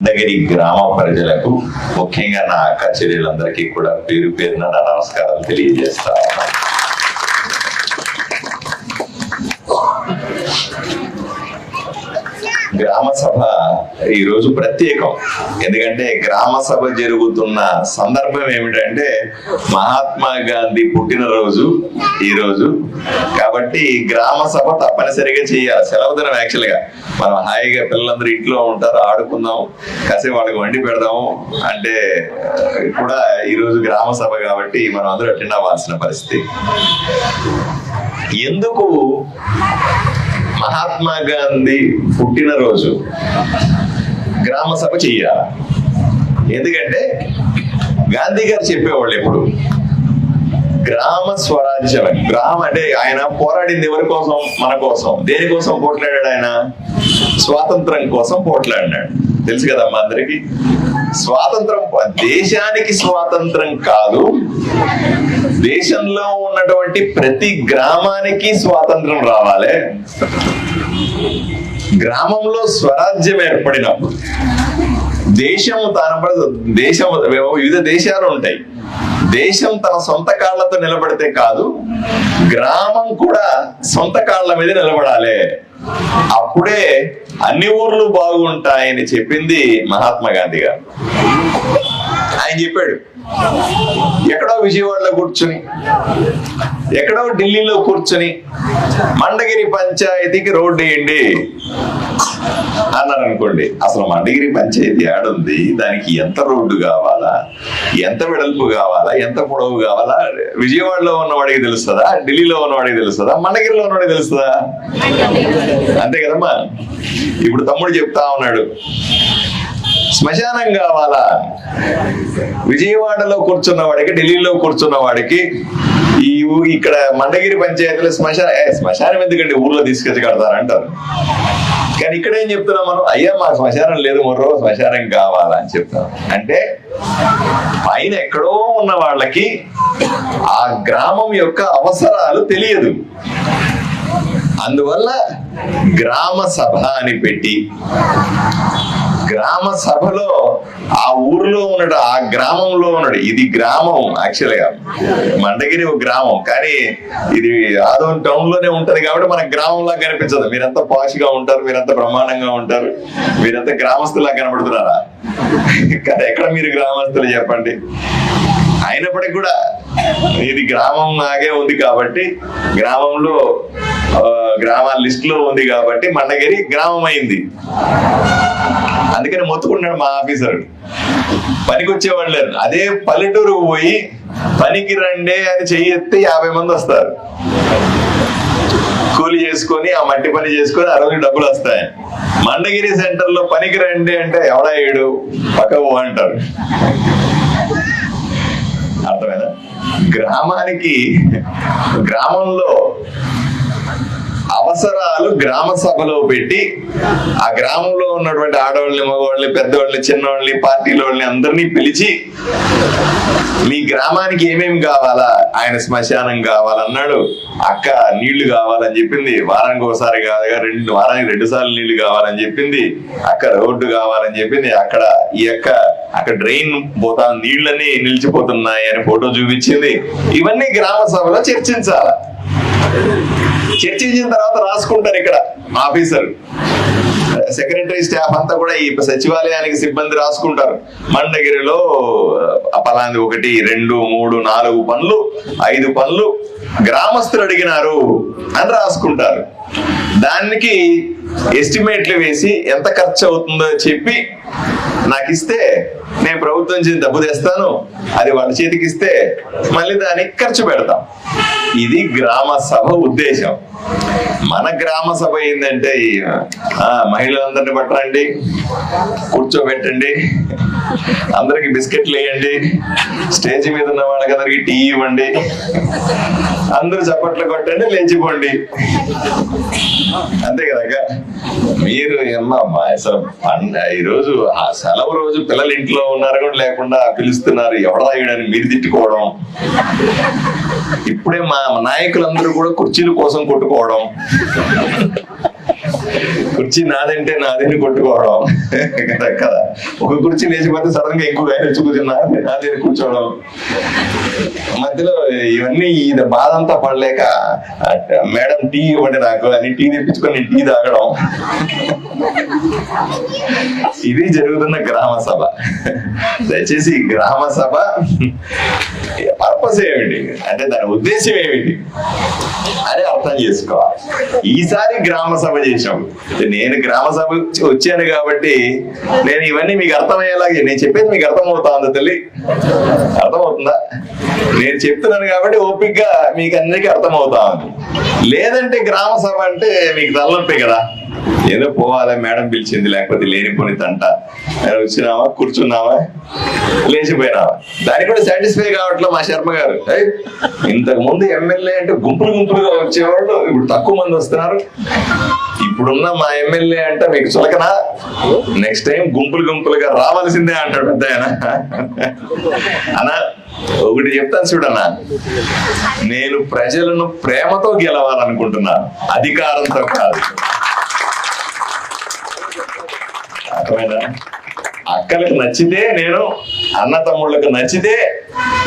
నగరి గ్రామ ప్రజలకు ముఖ్యంగా నా అక్క చెల్లెలందరికీ కూడా పేరు పేరున నా నమస్కారాలు తెలియజేస్తా గ్రామ సభ ఈ రోజు ప్రత్యేకం. ఎందుకంటే గ్రామ సభ జరుగుతున్న సందర్భం ఏమిటంటే మహాత్మా గాంధీ పుట్టినరోజు ఈరోజు. కాబట్టి గ్రామ సభ తప్పనిసరిగా చేయాలి. సెలవు దినం యాక్చువల్గా మనం హాయిగా పిల్లలందరూ ఇంట్లో ఉంటారు ఆడుకుందాం కాసేపు వాళ్ళకి వండి పెడదాము అంటే కూడా ఈ రోజు గ్రామ సభ కాబట్టి మనం అందరూ అటెండ్ అవ్వాల్సిన పరిస్థితి. ఎందుకు మహాత్మా గాంధీ పుట్టినరోజు. గ్రామ సభ చెయ్యాలి ఎందుకంటే గాంధీ గారు చెప్పేవాళ్ళు ఎప్పుడు గ్రామ స్వరాజ్యం గ్రామ అంటే ఆయన పోరాడింది ఎవరి కోసం? మన కోసం. దేనికోసం పోట్లాడాడు ఆయన? స్వాతంత్రం కోసం పోట్లాడినాడు. తెలుసు కదమ్మా అందరికి? స్వాతంత్రం దేశానికి స్వాతంత్రం కాదు దేశంలో ఉన్నటువంటి ప్రతి గ్రామానికి స్వాతంత్రం రావాలి. గ్రామంలో స్వరాజ్యం ఏర్పడినప్పుడు దేశం తన దేశం వివిధ దేశాలు ఉంటాయి. దేశం తన సొంత కాళ్ళతో నిలబడితే కాదు గ్రామం కూడా సొంత కాళ్ళ మీద నిలబడాలి. అప్పుడే అన్ని ఊర్లు బాగుంటాయని చెప్పింది మహాత్మా గాంధీ గారు. ఆయన చెప్పాడు ఎక్కడో విజయవాడలో కూర్చుని ఎక్కడో ఢిల్లీలో కూర్చుని మండగిరి పంచాయతీకి రోడ్డు వేయండి అన్నారు అనుకోండి. అసలు మండగిరి పంచాయతీ ఆడుంది దానికి ఎంత రోడ్డు కావాలా ఎంత వెడల్పు కావాలా ఎంత పొడవు కావాలా? విజయవాడలో ఉన్నవాడికి తెలుస్తుందా? ఢిల్లీలో ఉన్నవాడికి తెలుస్తుందా? మండగిరిలో ఉన్నవాడికి తెలుస్తుందా? అంతే కదమ్మా? ఇప్పుడు తమ్ముడు చెప్తా ఉన్నాడు శ్మశానం కావాలా? విజయవాడలో కూర్చున్న వాడికి ఢిల్లీలో కూర్చున్న వాడికి ఈ ఊ- ఇక్కడ మండగిరి పంచాయతీలో శ్మశాన శ్మశానం ఎందుకండి? ఊర్లో తీసుకొచ్చి కడతారు అంటారు. కానీ ఇక్కడ ఏం చెప్తున్నాం మనం? అయ్యా మాకు శ్మశానం లేదు మరో శ్మశానం కావాలా అని చెప్తాం అంటే పైన ఎక్కడో ఉన్న వాళ్ళకి ఆ గ్రామం యొక్క అవసరాలు తెలియదు. అందువల్ల గ్రామ సభ అని పెట్టి గ్రామ సభలో ఆ ఊర్లో ఉన్నాడు ఆ గ్రామంలో ఉన్నాడు. ఇది గ్రామం యాక్చువల్గా మండగిరి ఒక గ్రామం కానీ ఇది ఆదోన్ టౌన్లోనే ఉంటది కాబట్టి మనకు గ్రామంలా కనిపించదు. మీరంతా పాష్గా ఉంటారు మీరంతా బ్రహ్మాండంగా ఉంటారు మీరంతా గ్రామస్తులా కనబడుతున్నారా? కదా ఎక్కడ మీరు గ్రామస్తులు చెప్పండి? అయినప్పటికీ కూడా ఇది గ్రామం లాగే ఉంది కాబట్టి గ్రామంలో గ్రామాల లిస్ట్లో ఉంది కాబట్టి మండగిరి గ్రామం అయింది అందుకని మొత్తుకున్నాడు మా ఆఫీసర్. పనికి వచ్చేవాళ్ళు లేరు. అదే పల్లెటూరు పోయి పనికి రండే అని చెయ్యి ఎత్తే యాభై మంది వస్తారు. కూలి చేసుకొని ఆ మట్టి పని చేసుకొని ఆ రోజు డబ్బులు వస్తాయి. మండగిరి సెంటర్లో పనికి రండి అంటే ఎవడా ఏడు? పక్క పో అంటారు. అర్థమైనా గ్రామానికి గ్రామంలో అవసరాలు గ్రామ సభలో పెట్టి ఆ గ్రామంలో ఉన్నటువంటి ఆడవాళ్ళని మగవాళ్ళని పెద్దవాళ్ళని చిన్నవాళ్ళని పార్టీల వాళ్ళని అందరినీ పిలిచి మీ గ్రామానికి ఏమేమి కావాలా? ఆయన శ్మశానం కావాలన్నాడు అక్క నీళ్ళు కావాలని చెప్పింది వారానికి ఒకసారి కాదుగా రెండు వారానికి రెండు సార్లు నీళ్ళు కావాలని చెప్పింది అక్క రోడ్డు కావాలని చెప్పింది అక్కడ ఈ అక్క అక్కడ డ్రైన్ పోతా నీళ్ళని నిలిచిపోతున్నాయి అని ఫోటో చూపించింది. ఇవన్నీ గ్రామ సభలో చర్చించాలి. చర్చించిన తర్వాత రాసుకుంటారు ఇక్కడ ఆఫీసర్. సెక్రటరీ స్టాఫ్ అంతా కూడా ఈ సచివాలయానికి సిబ్బంది రాసుకుంటారు. మండగిరిలో ఆ, పలాంది ఒకటి రెండు మూడు నాలుగు పనులు ఐదు పనులు గ్రామస్తులు అడిగినారు అని రాసుకుంటారు. దానికి ఎస్టిమేట్లు వేసి ఎంత ఖర్చు అవుతుందో చెప్పి నాకు ఇస్తే నేను ప్రభుత్వం నుంచి డబ్బు తెస్తాను అది వాళ్ళ చేతికి ఇస్తే మళ్ళీ దానికి ఖర్చు పెడతాం. ఇది గ్రామ సభ ఉద్దేశం. మన గ్రామ సభ ఏంటంటే మహిళలందరిని ఆ, మహిళలందరినీ పట్టరండి కూర్చోబెట్టండి అందరికి బిస్కెట్లు వేయండి స్టేజ్ మీద ఉన్న వాళ్ళకందరికి టీ ఇవ్వండి అందరూ చప్పట్లు కొట్టండి లేచిపోండి. అంతే కదా మీరు ఏమ్మా అసలు ఈరోజు ఈ రోజు ఆ సెలవు రోజు పిల్లలు ఇంట్లో ఉన్నారు కూడా లేకుండా పిలుస్తున్నారు. ఎవడా ఈడని మీరు తిట్టుకోవడం. ఇప్పుడే మా నాయకులందరూ కూడా కుర్చీల కోసం కొట్టుకోవడం. కుర్చీ నాదంటే నాదేని కొట్టుకోవడం. కదా కదా. ఒక కుర్చీ లేచిపోతే సడన్గా ఇంకొక ఆయన వచ్చి కూర్చున్నారు నాదేని కూర్చోవడం. మధ్యలో ఇవన్నీ ఇది బాధ అంతా పడలేక మేడం టీ ఇవ్వండి నాకు అని టీ తెప్పించుకొని నేను టీ తాగడం. ఇది జరుగుతున్న గ్రామ సభ. దయచేసి గ్రామ సభ పర్పస్ ఏమిటి? అంటే దాని ఉద్దేశం ఏమిటి? అని అర్థం చేసుకోవాలి. ఈసారి గ్రామ సభ చేసాం నేను గ్రామ సభ వచ్చాను కాబట్టి నేను ఇవన్నీ మీకు అర్థమయ్యేలాగే నేను చెప్పేది మీకు అర్థమవుతా ఉంది తల్లి. అర్థమవుతుందా? నేను చెప్తున్నాను కాబట్టి ఓపిక్గా మీకు అందరికీ అర్థమవుతా ఉంది. లేదంటే గ్రామ సభ అంటే మీకు తలనొప్పి కదా. ఏదో పోవాలా మేడం పిలిచింది లేకపోతే లేనిపోని తంట. వచ్చినావా? కూర్చున్నావా? లేచిపోయినావా? దానికి కూడా సాటిస్ఫై కావట్లే మా శర్మ గారు. ఇంతకు ముందు ఎమ్మెల్యే అంటే గుంపులు గుంపులుగా వచ్చేవాళ్ళు ఇప్పుడు తక్కువ మంది వస్తున్నారు. ఇప్పుడున్న మా ఎమ్మెల్యే అంటే మీకు చులకనా? నెక్స్ట్ టైం గుంపులు గుంపులుగా రావాల్సిందే అంటాడు పెద్ద ఆయన. అనా ఒకటి చెప్తాను చూడన్నా. నేను ప్రజలను ప్రేమతో గెలవాలనుకుంటున్నాను. అధికారంతో కాదు. అర్థమైందా అక్కలకు నచ్చితే నేను అన్న తమ్ముళ్ళకు నచ్చితే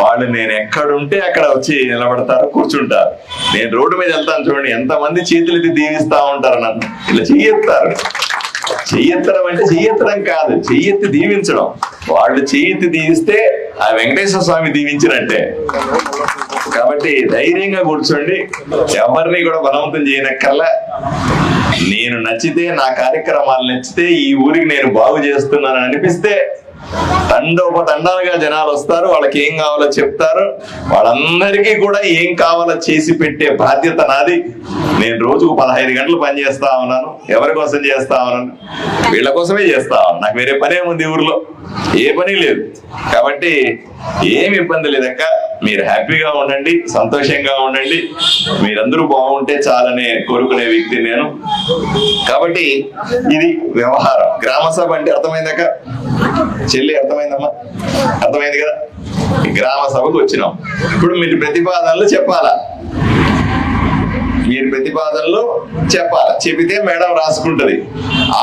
వాళ్ళు నేను ఎక్కడుంటే అక్కడ వచ్చి నిలబడతారు కూర్చుంటారు. నేను రోడ్డు మీద వెళ్తాను చూడండి ఎంతమంది చేతులు ఇది దీవిస్తా ఉంటారు నన్ను. ఇలా చెయ్యెత్తారు. చెయ్యెత్తడం అంటే చెయ్యెత్తడం కాదు చెయ్యెత్తి దీవించడం. వాళ్ళు చెయ్యెత్తి దీవిస్తే ఆ వెంకటేశ్వర స్వామి దీవించినట్టే. కాబట్టి ధైర్యంగా కూర్చోండి. ఎవరిని కూడా బలవంతం చేయనక్కర్లా. నేను నచ్చితే నా కార్యక్రమాలు నచ్చితే ఈ ఊరికి నేను బాగు చేస్తున్నానని అనిపిస్తే తండోపతండాలుగా జనాలు వస్తారు వాళ్ళకి ఏం కావాలో చెప్తారు. వాళ్ళందరికీ కూడా ఏం కావాలో చేసి పెట్టే బాధ్యత నాది. నేను రోజుకు పదహైదు గంటలు పని చేస్తా ఉన్నాను ఎవరి కోసం చేస్తా ఉన్నాను? వీళ్ళ కోసమే చేస్తా ఉన్నాను నాకు వేరే పనే ఉంది ఊర్లో. ఏ పని లేదు. కాబట్టి ఏమి ఇబ్బంది లేదక్క మీరు హ్యాపీగా ఉండండి సంతోషంగా ఉండండి. మీరందరూ బాగుంటే చాలనే కోరుకునే వ్యక్తి నేను. కాబట్టి ఇది వ్యవహారం. గ్రామ సభ అంటే అర్థమైందాక చెల్లి అర్థమైందమ్మా? అర్థమైంది కదా గ్రామ సభకు వచ్చినాం. ఇప్పుడు మీరు ప్రతిపాదనలు చెప్పాలా? మీరు ప్రతిపాదనలు చెప్పాలి? చెబితే మేడం రాసుకుంటది.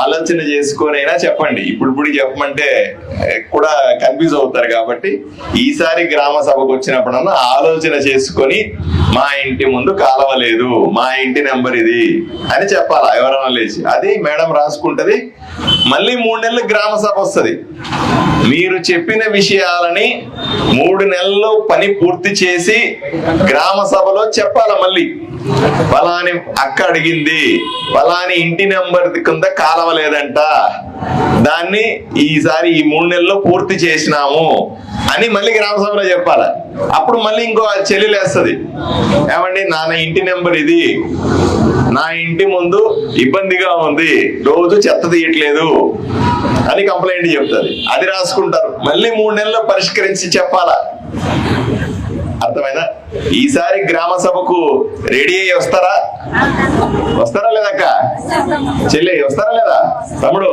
ఆలోచన చేసుకొనైనా అయినా చెప్పండి. ఇప్పుడు ఇప్పుడు చెప్పమంటే కూడా కన్ఫ్యూజ్ అవుతారు కాబట్టి ఈసారి గ్రామ సభకు వచ్చినప్పుడన్నా ఆలోచన చేసుకొని మా ఇంటి ముందు కాలవ లేదు మా ఇంటి నెంబర్ ఇది అని చెప్పాలా? ఎవరైనా లేచి. అది మేడం రాసుకుంటది. మళ్ళీ మూడు నెలలు గ్రామ సభ వస్తుంది. మీరు చెప్పిన విషయాలని మూడు నెలల్లో పని పూర్తి చేసి గ్రామ సభలో చెప్పాల మళ్ళీ? ఫలాని అక్క అడిగింది. ఫలాని ఇంటి నెంబర్ కింద కాలవ లేదంట. దాన్ని ఈసారి ఈ మూడు నెలల్లో పూర్తి చేసినాము అని మళ్ళీ గ్రామ సభలో చెప్పాల? అప్పుడు మళ్ళీ ఇంకో చెల్లెలేస్తుంది ఏమండి నాన్న ఇంటి నెంబర్ ఇది. నా ఇంటి ముందు ఇబ్బందిగా ఉంది. రోజు చెత్త తీయట్లేదు. అని కంప్లైంట్ చెప్తుంది. అది రాసుకుంటారు. మళ్ళీ మూడు నెలల్లో పరిష్కరించి చెప్పాలా? అర్థమైనా ఈసారి గ్రామ సభకు రెడీ అయ్యి వస్తారా? వస్తారా లేదక్క? చెల్లి వస్తారా లేదా? తమ్ముడు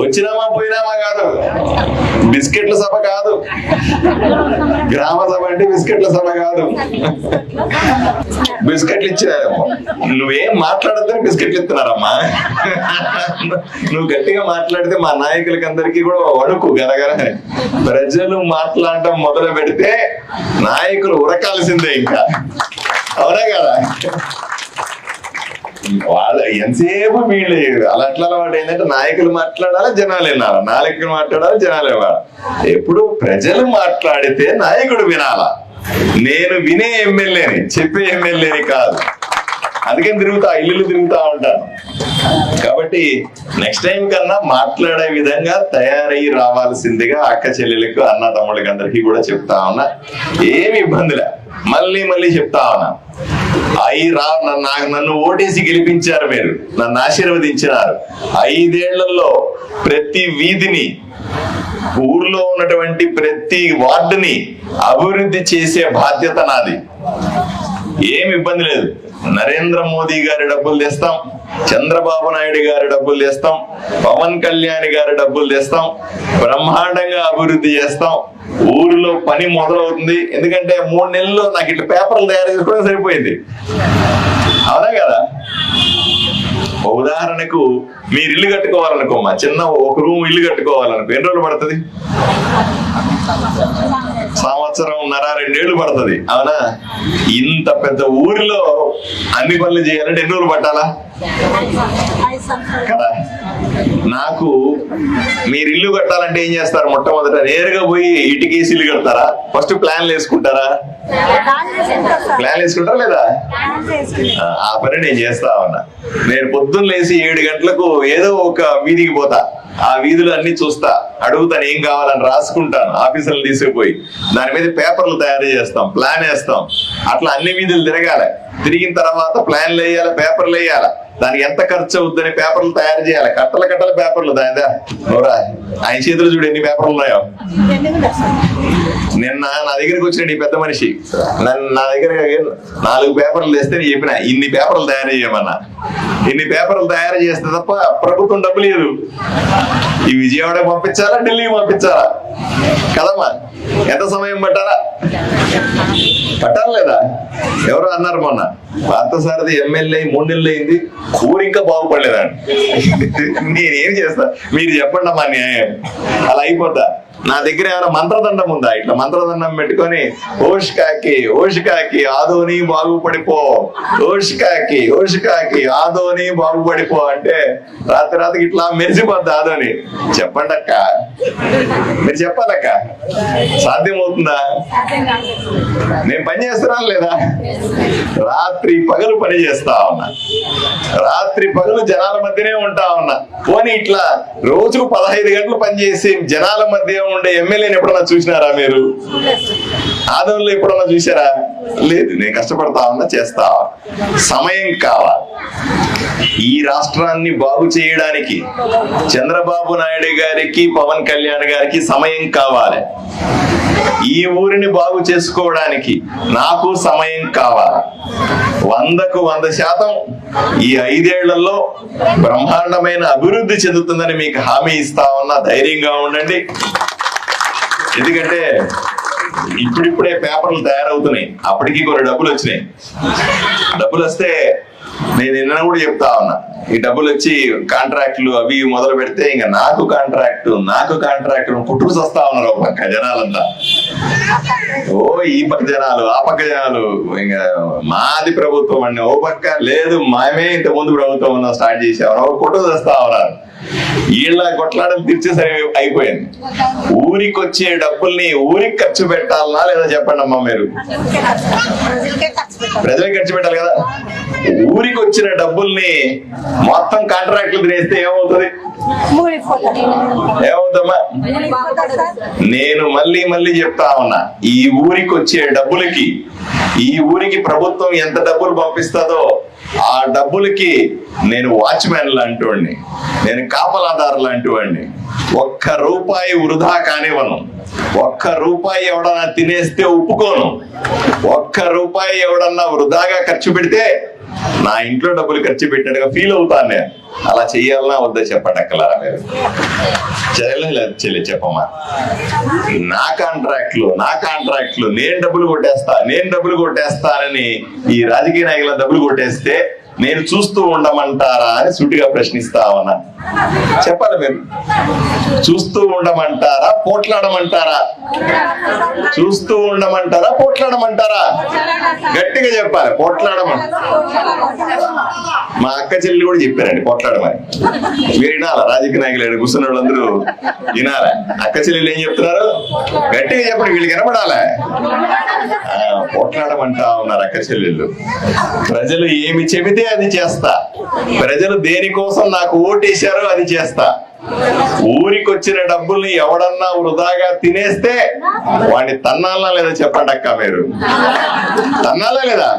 వచ్చినామా పోయినామా కాదు. బిస్కెట్ల సభ కాదు. గ్రామ సభ అంటే బిస్కెట్ల సభ కాదు. బిస్కెట్లు ఇచ్చినారేమో నువ్వేం మాట్లాడద్దని బిస్కెట్లు ఇస్తున్నారమ్మా. నువ్వు గట్టిగా మాట్లాడితే మా నాయకులకందరికీ కూడా వణుకు గరగర. ప్రజలు మాట్లాడటం మొదలు పెడితే నాయకులు ఉరకాల్సిందే ఇంకా. అవునా కదా? ఎంతసేపు వీళ్ళు అలా అట్లా అలవాటు ఏంటంటే నాయకులు మాట్లాడాలి జనాలు వినాలి. నాయకులు మాట్లాడాలి జనాలు వినాలి. ఎప్పుడు ప్రజలు మాట్లాడితే నాయకుడు వినాలా. నేను వినే ఎమ్మెల్యేని చెప్పే ఎమ్మెల్యేని కాదు. అందుకని తిరుగుతా ఇల్లు తిరుగుతా ఉంటాను. కాబట్టి నెక్స్ట్ టైం కన్నా మాట్లాడే విధంగా తయారయ్యి రావాల్సిందిగా అక్క చెల్లెలకు అన్న తమ్ముళ్ళకి అందరికీ కూడా చెప్తా ఉన్నా. ఏమి ఇబ్బందిలే మళ్ళీ మళ్ళీ చెప్తా ఉన్నా. అయి రా నన్ను నాకు నన్ను ఓటేసి గెలిపించారు మీరు. నన్ను ఆశీర్వదించినారు. ఐదేళ్ళలో ప్రతి వీధిని ఊర్లో ఉన్నటువంటి ప్రతి వార్డుని అభివృద్ధి చేసే బాధ్యత నాది. ఏం ఇబ్బంది లేదు. నరేంద్ర మోదీ గారి డబ్బులు తెస్తాం. చంద్రబాబు నాయుడు గారి డబ్బులు తెస్తాం. పవన్ కళ్యాణ్ గారి డబ్బులు తెస్తాం. బ్రహ్మాండంగా అభివృద్ధి చేస్తాం. ఊరిలో పని మొదలవుతుంది. ఎందుకంటే మూడు నెలల్లో నాకు ఇట్లా పేపర్లు తయారు చేసుకోవడం సరిపోయింది. అవునా కదా? ఉదాహరణకు మీరు ఇల్లు కట్టుకోవాలనుకోమ్మా. చిన్న ఒక రూమ్ ఇల్లు కట్టుకోవాలనుకో. ఎన్ని రోజులు పడుతుంది? సంవత్సరం నర రెండేళ్ళు పడుతుంది. అవునా? ఇంత పెద్ద ఊరిలో అన్ని పనులు చేయాలంటే ఎన్ని రోజులు పట్టాలా? కదా? నాకు మీరు ఇల్లు కట్టాలంటే ఏం చేస్తారు? మొట్టమొదట నేరుగా పోయి ఇటుకేసి ఇల్లు కడతారా? ఫస్ట్ ప్లాన్లు వేసుకుంటారా? ప్లాన్ వేసుకుంటారా లేదా? ఆ, ఆ పని నేను చేస్తా ఉన్నా. నేను పొద్దున్న లేసి ఏడు గంటలకు ఏదో ఒక వీధికి పోతా. ఆ వీధులు అన్ని చూస్తా. అడుగుతాను ఏం కావాలని రాసుకుంటాను. ఆఫీసులు తీసుకుపోయి. దాని మీద పేపర్లు తయారు చేస్తాం ప్లాన్ వేస్తాం. అట్లా అన్ని వీధులు తిరగాలి. తిరిగిన తర్వాత ప్లాన్లు వేయాలి పేపర్లు వేయాలి? దానికి ఎంత ఖర్చు అవుద్దని పేపర్లు తయారు చేయాలి. కట్టల కట్టల పేపర్లు దాని నోరా? ఆయన చేతులు చూడు ఎన్ని పేపర్లు ఉన్నాయో. నిన్న నా దగ్గరికి వచ్చిన ఈ పెద్ద మనిషి. నన్ను నా దగ్గర నాలుగు పేపర్లు తెస్తే చెప్పిన ఇన్ని పేపర్లు తయారు చేయమన్నా. ఇన్ని పేపర్లు తయారు చేస్తే తప్ప ప్రభుత్వం డబ్బు లేదు ఈ విజయవాడ పంపించాలా ఢిల్లీ పంపించాలా? కదమ్మా? ఎంత సమయం పట్టారా పట్టాలి? లేదా ఎవరు అన్నారు మొన్న. పార్థసారథి ఎమ్మెల్యే మూడు నెలలు అయింది ఊరు ఇంకా బాగుపడలేదండి నేనేం చేస్తా? మీరు చెప్పండి అమ్మా న్యాయం. అలా అయిపోతా నా దగ్గర ఏమైనా మంత్రదండం ఉందా? ఇట్లా మంత్రదండం పెట్టుకొని ఓషికాకి ఓషికాకి ఆదోని బాగుపడిపో ఓషికాకి ఓషికాకి ఆదోని బాగుపడిపో అంటే రాత్రి రాత్రికి ఇట్లా మెరిసిపోద్ది ఆదోని. చెప్పండి అక్క. మీరు చెప్పాలక్క సాధ్యమవుతుందా? నేను పని చేస్తున్నాను లేదా? రాత్రి పగలు పని చేస్తా ఉన్నా. రాత్రి పగలు జనాల మధ్యనే ఉంటా ఉన్నా. పోనీ ఇట్లా రోజుకు పదహైదు గంటలు పనిచేసి జనాల మధ్య ఉండే ఎమ్మెల్యేని ఎప్పుడన్నా చూసినారా మీరు? ఆదంలో ఎప్పుడన్నా చూసారా? లేదు నేను కష్టపడతా ఉన్నా చేస్తా. సమయం కావాలి. ఈ రాష్ట్రాన్ని బాగు చేయడానికి చంద్రబాబు నాయుడు గారికి పవన్ కళ్యాణ్ గారికి సమయం కావాలి. ఈ ఊరిని బాగు చేసుకోవడానికి నాకు సమయం కావాలి. వందకు వంద శాతం ఈ ఐదేళ్ళలో బ్రహ్మాండమైన అభివృద్ధి చెందుతుందని మీకు హామీ ఇస్తా ఉన్నా ధైర్యంగా ఉండండి. ఎందుకంటే ఇప్పుడిప్పుడే పేపర్లు తయారవుతున్నాయి. అప్పటికి కొన్ని డబ్బులు వచ్చినాయి. డబ్బులు వస్తే నేను నిన్న కూడా చెప్తా ఉన్నా. ఈ డబ్బులు వచ్చి కాంట్రాక్టులు అవి ఇవి మొదలు పెడితే ఇంకా నాకు కాంట్రాక్ట్ నాకు కాంట్రాక్ట్ కుట్రు వస్తా ఉన్నారు ఒక పక్క జనాలంతా. ఓ ఈ పక్క జనాలు ఆ పక్క జనాలు. ఇంకా మాది ప్రభుత్వం అండి. ఓ పక్క లేదు మేమే ఇంత ముందు ప్రభుత్వం ఉన్నాం స్టార్ట్ చేసేవారు. ఒక కుట్రు వస్తా ఉన్నారు. వీళ్ళ కొట్లాడలు తీర్చేసరి అయిపోయింది. ఊరికి వచ్చే డబ్బుల్ని ఊరికి ఖర్చు పెట్టాలనా లేదా చెప్పండి అమ్మా మీరు? ప్రజలకు ఖర్చు పెట్టాలి కదా. ఊరికి వచ్చిన డబ్బుల్ని మొత్తం కాంట్రాక్ట్లు తినేస్తే ఏమవుతుంది? ఏమవుతమ్మా నేను మళ్ళీ మళ్ళీ చెప్తా ఉన్నా. ఈ ఊరికి వచ్చే డబ్బులకి ఈ ఊరికి ప్రభుత్వం ఎంత డబ్బులు పంపిస్తుందో ఆ డబ్బులకి నేను వాచ్మెన్ లాంటి వాడిని నేను కాపలాదారు లాంటి వాడిని ఒక్క రూపాయి వృధా కానివ్వను. ఒక్క రూపాయి ఎవడన్నా తినేస్తే ఒప్పుకోను. ఒక్క రూపాయి ఎవడన్నా వృధాగా ఖర్చు పెడితే నా ఇంట్లో డబ్బులు ఖర్చు పెట్టినట్టుగా ఫీల్ అవుతాను నేను. అలా చెయ్యాలన్నా వద్దా చెప్పండి అక్కలారా మీరు? చెల్లె చెప్పమ్మా. నా కాంట్రాక్ట్లు నా కాంట్రాక్ట్లు నేను డబ్బులు కొట్టేస్తా నేను డబ్బులు కొట్టేస్తానని ఈ రాజకీయ నాయకుల డబ్బులు కొట్టేస్తే నేను చూస్తూ ఉండమంటారా అని సుటిగా ప్రశ్నిస్తా ఉన్నా. చెప్పాలి మీరు. చూస్తూ ఉండమంటారా పోట్లాడమంటారా? చూస్తూ ఉండమంటారా పోట్లాడమంటారా? గట్టిగా చెప్పాలి పోట్లాడమని. మా అక్క చెల్లి కూడా చెప్పారండి పోట్లాడమని. మీరు వినాలా? రాజకీయ నాయకులు కూర్చున్న వాళ్ళందరూ వినాలా? అక్క చెల్లెలు ఏం చెప్తున్నారు? గట్టిగా చెప్పండి వీళ్ళు కనపడాలా పోట్లాడమంటా ఉన్నారు అక్క చెల్లెళ్ళు. ప్రజలు ఏమి చెబితే అది చేస్తా. ప్రజలు దేనికోసం నాకు ఓటేశారో అది చేస్తా. ఊరికి వచ్చిన డబ్బుల్ని ఎవడన్నా వృధాగా తినేస్తే వాడిని తన్నాలా లేదా చెప్పండి అక్క మీరు? తన్నాలా లేదా?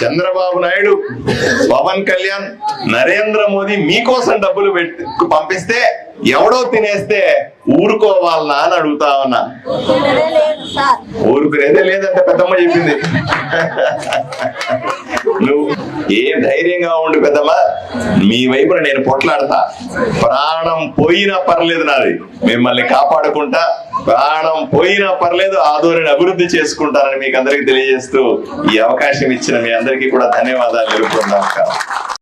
చంద్రబాబు నాయుడు పవన్ కళ్యాణ్ నరేంద్ర మోదీ మీకోసం డబ్బులు పెట్టి పంపిస్తే ఎవడో తినేస్తే ఊరుకోవాలనా అని అడుగుతా ఉన్నా. ఊరుకునేదే లేదంటే పెద్దమ్మ చెప్పింది. నువ్వు ఏ ధైర్యంగా ఉండు పెద్దమ్మా. మీ వైపున నేను పొట్లాడతా. ప్రాణం పోయినా పర్లేదు నాది. మిమ్మల్ని కాపాడుకుంటా. ప్రాణం పోయినా పర్లేదు ఆదోని అభివృద్ధి చేసుకుంటానని మీకు అందరికి తెలియజేస్తూ ఈ అవకాశం ఇచ్చిన మీ అందరికీ కూడా ధన్యవాదాలు తెలుపుకుందాం.